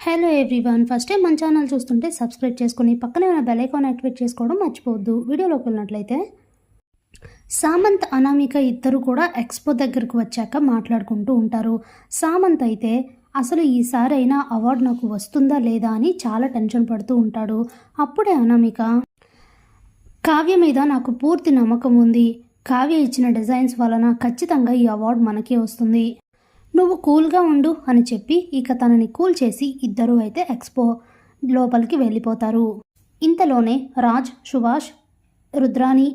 Hello everyone first time మన channel చూస్తుంటే subscribe చేసుకుని పక్కనే ఉన్న బెల్ ఐకాన్ యాక్టివేట్ చేసుకోవడం మర్చిపోవద్దు. వీడియోలోకి వెళ్ళినట్లయితే సామంత్ అనామిక ఇద్దరు కూడా ఎక్స్పో దగ్గరకు వచ్చాక మాట్లాడుకుంటూ ఉంటారు. సామంత్ అయితే అసలు ఈసారి అయినా అవార్డు నాకు వస్తుందా లేదా అని చాలా టెన్షన్ పడుతూ ఉంటాడు. అప్పుడే అనామిక కావ్య మీద నాకు పూర్తి నమ్మకం ఉంది. కావ్య ఇచ్చిన డిజైన్స్ వలన ఖచ్చితంగా ఈ అవార్డు మనకే వస్తుంది. నువ్వు కూల్గా ఉండు అని చెప్పి ఇక తనని కూల్ చేసి ఇద్దరూ అయితే ఎక్స్పో లోపలికి వెళ్ళిపోతారు. ఇంతలోనే రాజ్ సుభాష్ రుద్రాణి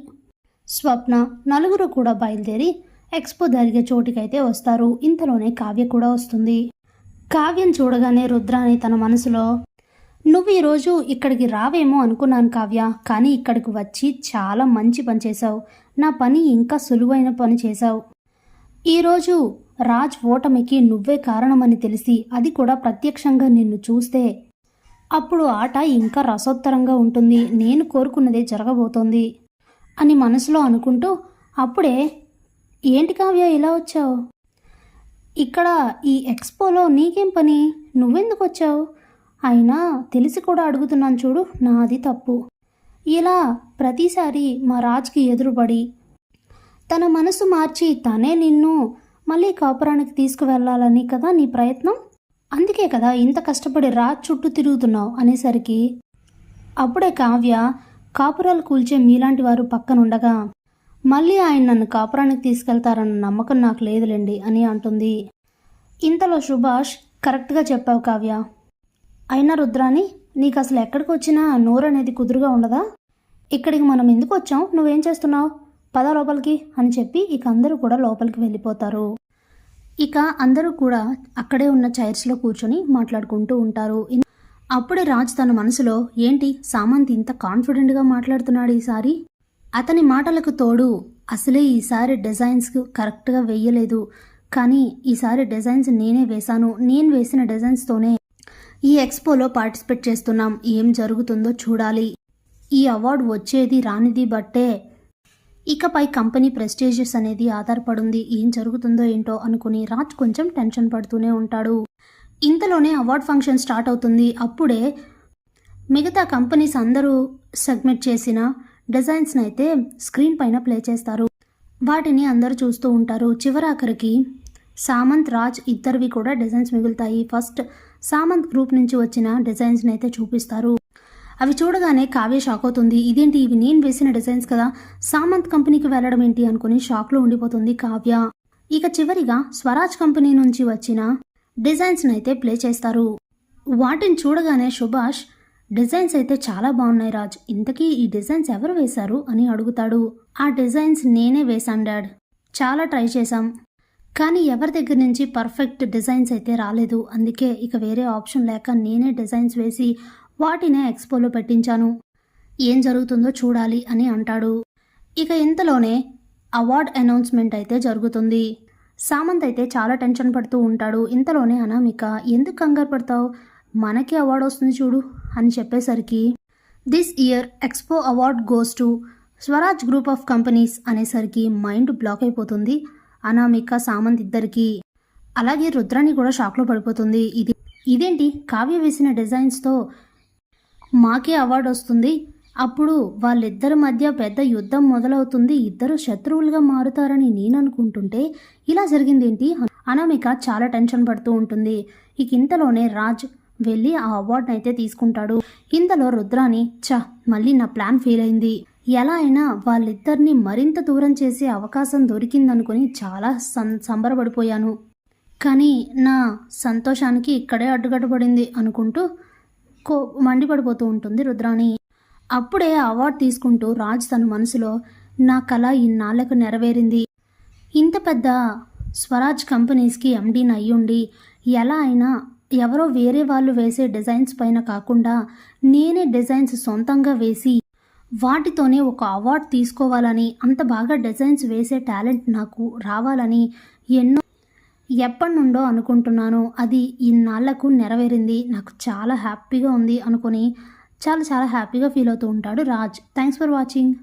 స్వప్న నలుగురు కూడా బయలుదేరి ఎక్స్పో జరిగే చోటికైతే వస్తారు. ఇంతలోనే కావ్య కూడా వస్తుంది. కావ్యం చూడగానే రుద్రాణి తన మనసులో నువ్వు ఈరోజు ఇక్కడికి రావేమో అనుకున్నాను కావ్య కానీ ఇక్కడికి వచ్చి చాలా మంచి పని చేశావు. నా పని ఇంకా సులువైన పని చేశావు. ఈరోజు రాజ్ ఓటమికి నువ్వే కారణమని తెలిసి అది కూడా ప్రత్యక్షంగా నిన్ను చూస్తే. అప్పుడు ఆట ఇంకా రసోత్తరంగా ఉంటుంది. నేను కోరుకున్నదే జరగబోతోంది అని మనసులో అనుకుంటూ అప్పుడే ఏంటి కావ్య ఇలా వచ్చావు? ఇక్కడ ఈ ఎక్స్పోలో నీకేం పని? నువ్వెందుకు వచ్చావు? అయినా తెలిసి కూడా అడుగుతున్నాను చూడు నాది తప్పు ఇలా ప్రతిసారి మా రాజ్కి ఎదురుపడి తన మనసు మార్చి తనే నిన్ను మళ్ళీ కాపురానికి తీసుకువెళ్ళాలని కదా నీ ప్రయత్నం? అందుకే కదా ఇంత కష్టపడి రా చుట్టూ తిరుగుతున్నావు అనేసరికి. అప్పుడే కావ్య కాపురాలు కూల్చే మీలాంటి వారు పక్కనుండగా మళ్ళీ ఆయన నన్ను కాపురానికి తీసుకెళ్తారన్న నమ్మకం నాకు లేదులేండి అని అంటుంది. ఇంతలో సుభాష్ కరెక్ట్గా చెప్పావు కావ్య. అయినా రుద్రాని నీకు అసలు ఎక్కడికి వచ్చినా నోరు అనేది కుదురుగా ఉండదా? ఇక్కడికి మనం ఎందుకు వచ్చాం? నువ్వేం చేస్తున్నావు? పద లోపలికి అని చెప్పి ఇక అందరూ కూడా లోపలికి వెళ్ళిపోతారు. ఇక అందరూ కూడా అక్కడే ఉన్న చైర్స్లో కూర్చొని మాట్లాడుకుంటూ ఉంటారు. అప్పుడే రాజ్ తన మనసులో ఏంటి సామంత్ ఇంత కాన్ఫిడెంట్గా మాట్లాడుతున్నాడు ఈసారి? అతని మాటలకు తోడు అసలే ఈసారి డిజైన్స్ కరెక్ట్గా వేయలేదు. కానీ ఈసారి డిజైన్స్ నేనే వేశాను. నేను వేసిన డిజైన్స్తోనే ఈ ఎక్స్పోలో పార్టిసిపేట్ చేస్తున్నాం. ఏం జరుగుతుందో చూడాలి. ఈ అవార్డు వచ్చేది రానిది బట్టే ఇకపై కంపెనీ ప్రెస్టీజియస్ అనేది ఆధారపడింది. ఏం జరుగుతుందో ఏంటో అనుకుని రాజ్ కొంచెం టెన్షన్ పడుతూనే ఉంటాడు. ఇంతలోనే అవార్డ్ ఫంక్షన్ స్టార్ట్ అవుతుంది. అప్పుడే మిగతా కంపెనీస్ అందరూ సబ్మిట్ చేసిన డిజైన్స్ని అయితే స్క్రీన్ పైన ప్లే చేస్తారు. వాటిని అందరూ చూస్తూ ఉంటారు. చివరాఖరికి సామంత్ రాజ్ ఇద్దరివి కూడా డిజైన్స్ మిగులుతాయి. ఫస్ట్ సామంత్ గ్రూప్ నుంచి వచ్చిన డిజైన్స్ని అయితే చూపిస్తారు. అవి చూడగానే కావ్య షాక్ అవుతుంది. ఇదేంటి? ఇవి నేను వేసిన డిజైన్స్ కదా. సామంత్ కంపెనీకి వెళ్ళడం ఏంటి అనుకుని షాక్లో ఉండిపోతుంది కావ్య. ఇక చివరిగా స్వరాజ్ కంపెనీ నుంచి వచ్చిన డిజైన్స్ని అయితే ప్లే చేస్తారు. వాటిని చూడగానే సుభాష్ డిజైన్స్ అయితే చాలా బాగున్నాయి రాజ్. ఇంతకీ ఈ డిజైన్స్ ఎవరు వేశారు? అని అడుగుతాడు. ఆ డిజైన్స్ నేనే వేశాను డాడ్. చాలా ట్రై చేశాం. కానీ ఎవరి దగ్గర నుంచి పర్ఫెక్ట్ డిజైన్స్ అయితే రాలేదు. అందుకే ఇక వేరే ఆప్షన్ లేక నేనే డిజైన్స్ వేసి వాటినే ఎక్స్పోలో పెట్టించాను. ఏం జరుగుతుందో చూడాలి అని అంటాడు. ఇక ఇంతలోనే అవార్డ్ అనౌన్స్మెంట్ అయితే జరుగుతుంది. సామంత్ అయితే చాలా టెన్షన్ పడుతూ ఉంటాడు. ఇంతలోనే అనామిక ఎందుకు కంగారు పడతావు? మనకి అవార్డు వస్తుంది చూడు అని చెప్పేసరికి this year expo award goes to Swaraj group of companies అనేసరికి మైండ్ బ్లాక్ అయిపోతుంది అనామిక సామంత్ ఇద్దరికి. అలాగే రుద్రాని కూడా షాక్లో పడిపోతుంది. ఇది ఇదేంటి? కావ్య వేసిన డిజైన్స్తో మాకే అవార్డు వస్తుంది. అప్పుడు వాళ్ళిద్దరి మధ్య పెద్ద యుద్ధం మొదలవుతుంది. ఇద్దరు శత్రువులుగా మారుతారని నేను అనుకుంటుంటే ఇలా జరిగిందేంటి? అనామిక చాలా టెన్షన్ పడుతూ ఉంటుంది. ఇక ఇంతలోనే రాజ్ వెళ్ళి ఆ అవార్డును అయితే తీసుకుంటాడు. ఇంతలో రుద్రాని చ మళ్ళీ నా ప్లాన్ ఫెయిల్ అయింది. ఎలా అయినా వాళ్ళిద్దరిని మరింత దూరం చేసే అవకాశం దొరికిందనుకుని చాలా సం సంబరపడిపోయాను. కానీ నా సంతోషానికి ఇక్కడే అడ్డుకట్టబడింది అనుకుంటూ కో మండిపడిపోతూ ఉంటుంది రుద్రాణి. అప్పుడే అవార్డు తీసుకుంటూ రాజ్ తన మనసులో నా కళ ఇన్నాళ్ళకు నెరవేరింది. ఇంత పెద్ద స్వరాజ్ కంపెనీస్కి ఎండీని అయ్యుండి ఎలా అయినా ఎవరో వేరే వాళ్ళు వేసే డిజైన్స్ పైన కాకుండా నేనే డిజైన్స్ సొంతంగా వేసి వాటితోనే ఒక అవార్డు తీసుకోవాలని అంత బాగా డిజైన్స్ వేసే టాలెంట్ నాకు రావాలని ఎన్నో ఎప్పటి నుండో అనుకుంటున్నాను. అది ఇన్నాళ్ళకు నెరవేరింది. నాకు చాలా హ్యాపీగా ఉంది అనుకుని చాలా చాలా హ్యాపీగా ఫీల్ అవుతూ ఉంటాడు రాజ్. Thanks for watching.